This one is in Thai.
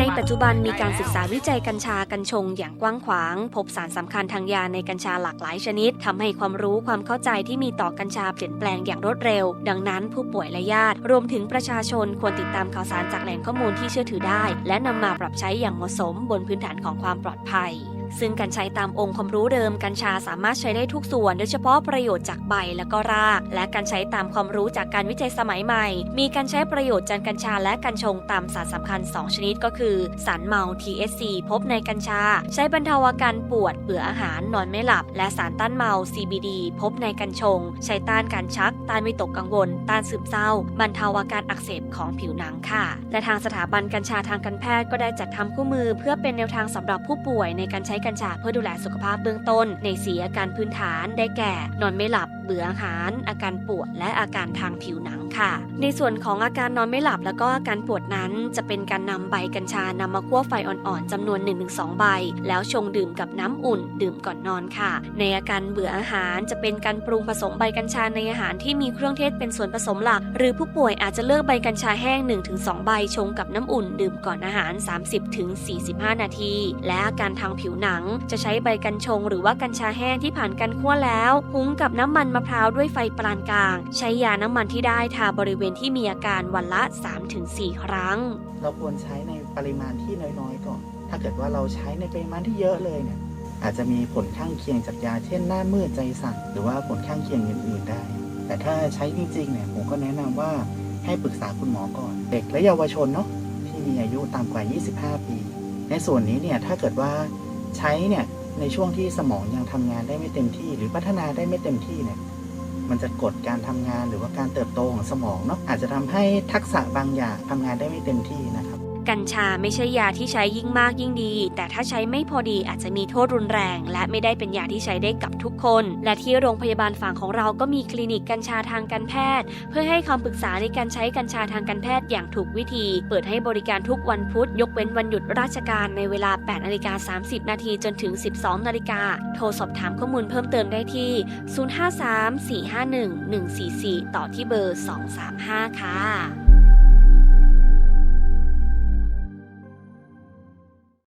ในปัจจุบันมีการศึกษาวิจัยกัญชากัญชงอย่างกว้างขวาง พบสารสำคัญทางยาในกัญชาหลากหลายชนิดทำให้ความรู้ความเข้าใจที่มีต่อกัญชาเปลี่ยนแปลงอย่างรวดเร็ว ดังนั้นผู้ป่วยและญาติ รวมถึงประชาชนควรติดตามข่าวสารจากแหล่งข้อมูลที่เชื่อถือได้ และนำมาปรับใช้อย่างเหมาะสมบนพื้นฐานของความปลอดภัย ซึ่งการใช้ตามองค์ความรู้เดิมกัญชาสามารถใช้ได้ทุกส่วน โดยเฉพาะประโยชน์จากใบและก็ราก และการใช้ตามความรู้จากการวิจัยสมัยใหม่ มีการใช้ประโยชน์จากกัญชาและกัญชงตามสารสำคัญ 2 ชนิดก็คือ สารเมา THC พบในกัญชา ใช้บรรเทาอาการปวดเบื่ออาหารนอนไม่หลับ และสารต้านเมา CBD พบในกัญชง ใช้ต้านการชัก ต้านวิตกกังวล ต้านซึมเศร้า บรรเทาอาการอักเสบของผิวหนังค่ะ และทางสถาบันกัญชาทางการแพทย์ก็ได้จัดทำคู่มือ เพื่อเป็นแนวทางสำหรับผู้ป่วยในการใช้กัญชาเพื่อดูแลสุขภาพเบื้องต้น ในสีอาการพื้นฐานได้แก่ นอนไม่หลับ เบื่ออาหาร อาการปวดและอาการทางผิวหนังค่ะ ในส่วนของอาการนอนไม่หลับแล้วก็อาการปวดนั้น จะเป็นการนำใบกัญชานำมาคั่วไฟอ่อนๆจำนวน 1-2 ใบ แล้วชงดื่มกับน้ำอุ่น ดื่มก่อนนอนค่ะ ในอาการเบื่ออาหารจะเป็นการปรุงผสมใบกัญชาในอาหารที่มีเครื่องเทศเป็นส่วนผสมหลัก หรือผู้ป่วยอาจจะเลือกใบกัญชาแห้ง 1-2 ใบชงกับน้ำอุ่น ดื่มก่อนอาหาร 30-45 นาที และอาการทางผิวหนังจะใช้ใบกัญชง หรือว่ากัญชาแห้งที่ผ่านการคั่วแล้วหุงกับน้ำมันมะพร้าวด้วยไฟปานกลาง ใช้ยาน้ำมันที่ได้ทาบริเวณที่มีอาการวันละ 3-4 ครั้ง เราควรใช้ในปริมาณที่น้อยๆก่อน ถ้าเกิดว่าเราใช้ในปริมาณที่เยอะเลยเนี่ยอาจจะมีผลข้างเคียงจากยาเช่นหน้ามืดใจสั่นหรือว่าผลข้างเคียงอื่นๆได้ แต่ถ้าใช้จริงๆเนี่ยผมก็แนะนำว่าให้ปรึกษาคุณหมอก่อน เด็กและเยาวชนเนาะที่มีอายุต่ำกว่า 25 ปี ในส่วนนี้เนี่ยถ้าเกิดว่าใช้เนี่ย ในช่วงที่สมองยังทำงานได้ไม่เต็มที่ หรือพัฒนาได้ไม่เต็มที่เนี่ย มันจะกดการทำงานหรือว่าการเติบโตของสมองเนาะอาจจะทำให้ทักษะบางอย่างทำงานได้ไม่เต็มที่นะครับ กัญชาไม่ใช่ยาที่ใช้ยิ่งมากยิ่งดี แต่ถ้าใช้ไม่พอดีอาจจะมีโทษรุนแรง และไม่ได้เป็นยาที่ใช้ได้กับทุกคน และที่โรงพยาบาลฝั่งของเราก็มีคลินิกกัญชาทางการแพทย์ เพื่อให้คำปรึกษาในการใช้กัญชาทางการแพทย์อย่างถูกวิธี เปิดให้บริการทุกวันพุธยกเว้นวันหยุดราชการในเวลา8นาฬิกา30 นาทีจนถึง 12 นาฬิกา โทรสอบถามข้อมูลเพิ่มเติมได้ที่ 053 451 144 ต่อที่เบอร์ 235 ค่ะ